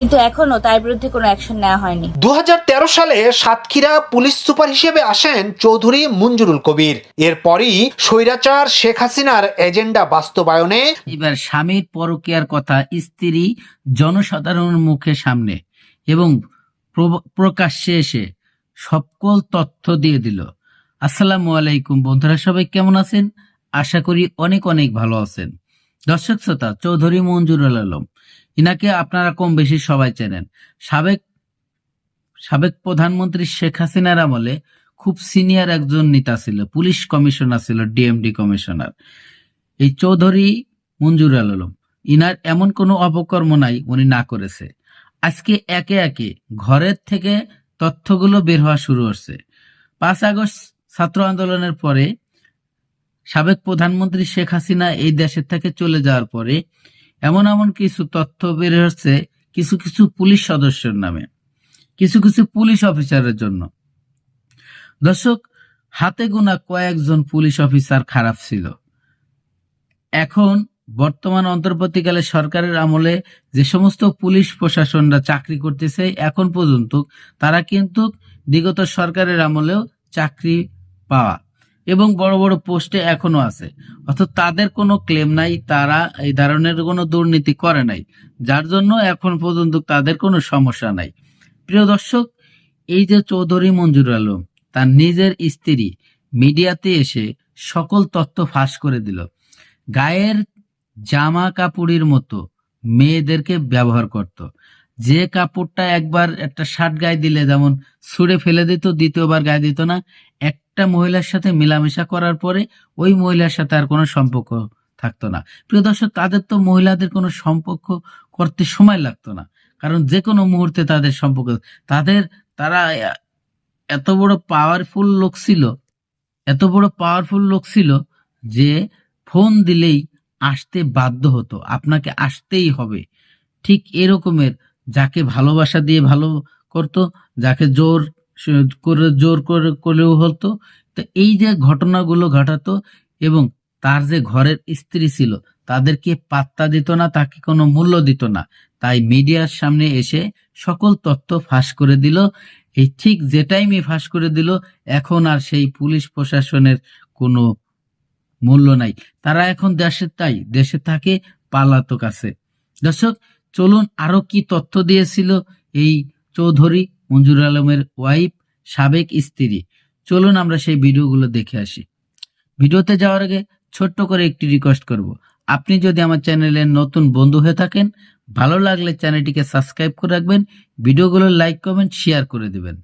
কিন্তু এখনও তার বিরুদ্ধে কোনো অ্যাকশন নেওয়া হয়নি। দু সালে সাতক্ষীরা পুলিশ সুপার হিসেবে আসেন চৌধুরী মঞ্জুরুল কবির। এরপরই স্বৈরাচার শেখ হাসিনার এজেন্ডা বাস্তবায়নে এবার স্বামীর পরকীয়ার কথা স্ত্রী জনসাধারণের মুখে সামনে এবং প্র- প্রকাশ্যে এসে সকল তথ্য দিয়ে দিল। আসসালামু আলাইকুম বন্ধুরা সবাই কেমন আছেন? আশা করি অনেক অনেক ভালো আছেন। দর্শক শ্রোতা চৌধুরী মঞ্জুরুল আলম ইনাকে আপনারা কম বেশি সবাই চেনেন। সাবেক সাবেক প্রধানমন্ত্রী শেখ হাসিনার আমলে খুব সিনিয়র একজন নেতা ছিল, পুলিশ কমিশনার ছিল, ডিএমডি কমিশনার। এই চৌধুরী মঞ্জুর আলম, ইনার এমন কোনো অপকর্ম নাই উনি না করেছে। আজকে একে একে ঘরের থেকে তথ্যগুলো বের হওয়া শুরু হচ্ছে পাঁচ আগস্ট ছাত্র আন্দোলনের পরে সাবেক প্রধানমন্ত্রী শেখ হাসিনা এই দেশের থেকে চলে যাওয়ার পরে এমন এমন কিছু তথ্য বের হচ্ছে কিছু কিছু পুলিশ সদস্যের নামে, কিছু কিছু পুলিশ অফিসারের জন্য। দর্শক, হাতে গোনা কয়েকজন পুলিশ অফিসার খারাপ ছিল। এখন বর্তমান অন্তর্বর্তীকালে সরকারের আমলে যে সমস্ত পুলিশ প্রশাসনরা চাকরি করতেছে, এখন পর্যন্ত তারা কিন্তু বিগত সরকারের আমলেও চাকরি পাওয়া এবং বড় বড় পোস্টে এখনও আছে। অর্থাৎ তাদের কোনো ক্লেম নাই, তারা এই ধরনের কোনো দুর্নীতি করে নাই, যার জন্য এখন পর্যন্ত তাদের কোনো সমস্যা নাই। প্রিয় দর্শক, এই যে চৌধুরী মঞ্জুর আলম, তার নিজের স্ত্রী মিডিয়াতে এসে সকল তথ্য ফাঁস করে দিল। গায়ের জামা কাপড়ের মতো মেয়েদেরকে ব্যবহার করত। যে কাপড়টা একবার একটা শার্ট গায়ে দিলে, যেমন ছুঁড়ে ফেলে দিত, দ্বিতীয়বার গায়ে দিত না, একটা মহিলার সাথে মেলামেশা করার পরে ওই মহিলার সাথে আর কোনো সম্পর্ক থাকতো না। প্রিয় দর্শক, তাদের তো মহিলাদের কোনো সম্পর্ক করতে সময় লাগতো না। কারণ যে কোনো মুহূর্তে তাদের সম্পর্ক, তাদের, তারা এত বড় পাওয়ারফুল লোক ছিল, এত বড় পাওয়ারফুল লোক ছিল যে ফোন দিলেই আসতে বাধ্য হতো। আপনাকে আসতেই হবে। ঠিক এরকমের যাকে ভালোবাসা দিয়ে ভালো করতো, যাকে জোর করে জোর করে করলেও হতো। তো এই যে ঘটনাগুলো ঘটাতো এবং তার যে ঘরের স্ত্রী ছিল, তাদেরকে পাত্তা দিত না, তাকে কোনো মূল্য দিত না। তাই মিডিয়ার সামনে এসে সকল তথ্য ফাঁস করে দিল। এই ঠিক যে টাইমে ফাঁস করে দিল, এখন আর সেই পুলিশ প্রশাসনের কোনো মূল্য নাই। তারা এখন দেশে তাই, দেশে থাকে পালাতক আছে দর্শক চলুন আরও কি তথ্য দিয়েছিল এই চৌধুরী মঞ্জুর আলমের ওয়াইফ, সাবেক স্ত্রী। চলুন আমরা সেই ভিডিওগুলো দেখে আসি। ভিডিওতে যাওয়ার আগে ছোট্ট করে একটি রিকোয়েস্ট করব। আপনি যদি আমার চ্যানেলে নতুন বন্ধু হয়ে থাকেন, ভালো লাগলে চ্যানেলটিকে সাবস্ক্রাইব করে রাখবেন, ভিডিওগুলো লাইক কমেন্ট শেয়ার করে দিবেন।